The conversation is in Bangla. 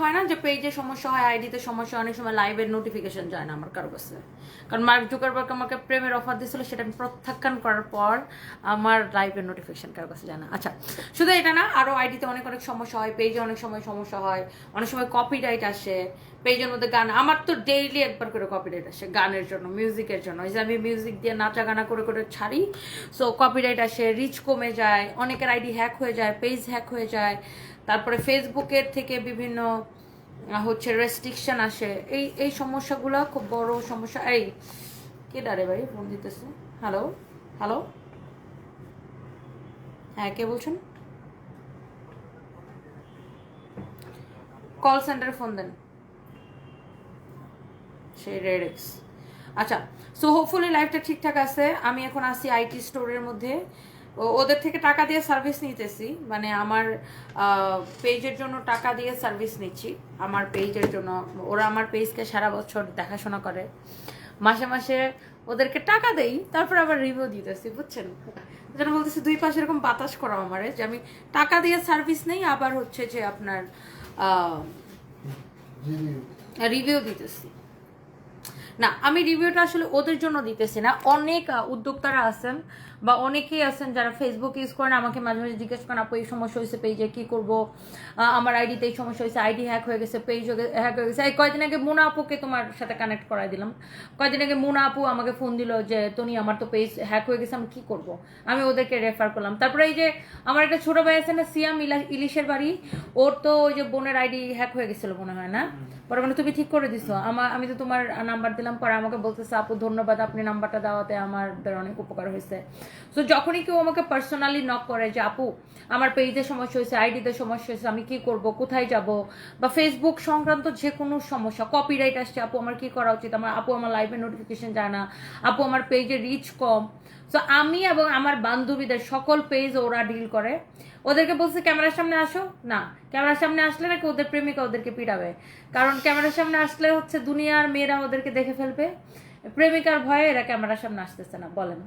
হয় না যে পেজে সমস্যা হয় আইডিতে সমস্যা অনেক সময় লাইভের নোটিফিকেশন যায় না আমার কারও কাছে। কারণ মার্ক জুকারবার্গ আমাকে প্রেমের অফার দিয়েছিল, সেটা আমি প্রত্যাখ্যান করার পর আমার লাইভের নোটিফিকেশন কারও কাছে যায় না। আচ্ছা শুধু এটা না আরও আইডিতে অনেক অনেক সমস্যা হয় পেজে অনেক সময় সমস্যা হয়, অনেক সময় কপিরাইট আসে পেজের মধ্যে গান, আমার তো ডেইলি একবার করে কপিরাইট আসে, গানের জন্য মিউজিকের জন্য। এই যে আমি মিউজিক দিয়ে নাচা গানা করে করে ছাড়ি সো কপিরাইট আসে রিচ কমে যায়, অনেকের আইডি হ্যাক হয়ে যায় পেজ হ্যাক হয়ে যায়, তারপরে ফেসবুকের থেকে বিভিন্ন হচ্ছে রেস্ট্রিকশন আসে। এই এই সমস্যাগুলো খুব বড় সমস্যা। এই, কে ডারে ভাই? ফোন দিতেছে। হ্যালো হ্যালো হ্যাঁ কে বলছেন? কল সেন্টারে ফোন দেন। সেই রেডেক্স আচ্ছা সো হোপফুলি লাইফটা ঠিকঠাক আছে। আমি এখন আসি আইটি স্টোরের মধ্যে। ওদের থেকে টাকা দিয়ে সার্ভিস নিতেছি। মানে আমার পেজের জন্য টাকা দিয়ে সার্ভিস নিচ্ছি। আমার পেজের জন্য ওরা আমার পেজকে সারা বছর দেখাশোনা করে। মাসে মাসে ওদেরকে টাকা দেই তারপর আবার রিভিউ দিতেছি বুঝছেন? যেন বলতেছি দুই পাশে এরকম বাতাস করা আমার যে আমি টাকা দিয়ে সার্ভিস নেই আবার হচ্ছে যে আপনার রিভিউ দিতেছি। না আমি রিভিউটা আসলে ওদের জন্য দিতেছি না। অনেক উদ্যোক্তারা আছেন বা অনেকেই আছেন যারা ফেসবুক ইউজ করেন আমাকে মাঝে মাঝে জিজ্ঞেস করেন আপু এই সমস্যা হয়েছে পেজে কি করব? আমার আইডিতে এই সমস্যা হয়েছে আইডি হ্যাক হয়ে গেছে পেজ হ্যাক হয়ে গেছে। এই কয়দিন আগে মোনা আপুকে তোমার সাথে কানেক্ট করাই দিলাম। কয়দিন আগে মোনা আপু আমাকে ফোন দিল যে তনি আমার তো পেজ হ্যাক হয়ে গেছে আমি কি করব? আমি ওদেরকে রেফার করলাম। তারপরে এই যে আমার একটা ছোট ভাই আছে না সিয়াম ইলা- ইলিশের বাড়ি ওর তো ওই যে বোনের আইডি হ্যাক হয়ে গেছিল মনে হয় না? পরে মানে তুমি ঠিক করে দিছো আমার আমি তো তোমার নাম্বার দিলাম পরে আমাকে বলতেছে, আপু, ধন্যবাদ, আপনি নাম্বারটা দেওয়াতে আমাদের অনেক উপকার হয়েছে। তো যখনই কেউ আমাকে পার্সোনালি নক করে যে, আপু, আমার পেজে সমস্যা হয়েছে আইডিতে সমস্যা হয়েছে, আমি কি করব, কোথায় যাব? বা ফেসবুক সংক্রান্ত যে কোনো সমস্যা কপিরাইট আসছে, আপু, আমার কি করা উচিত? আমার, আপু, আমার লাইভে নোটিফিকেশন যায় না। আপু, আমার পেজে রিচ কম। সো আমি এবং আমার বান্ধবীদের সকল পেজ ওরা ডিল করে। ওদেরকে বলছে, ক্যামেরার সামনে আসো। না, ক্যামেরার সামনে আসলে নাকি ওদের প্রেমিকা ওদেরকে পিটাবে? কারণ ক্যামেরার সামনে আসলে হচ্ছে দুনিয়ার মেয়েরা ওদেরকে দেখে ফেলবে। প্রেমিকার ভয়ে এরা ক্যামেরার সামনে আসতেছে না বলেন।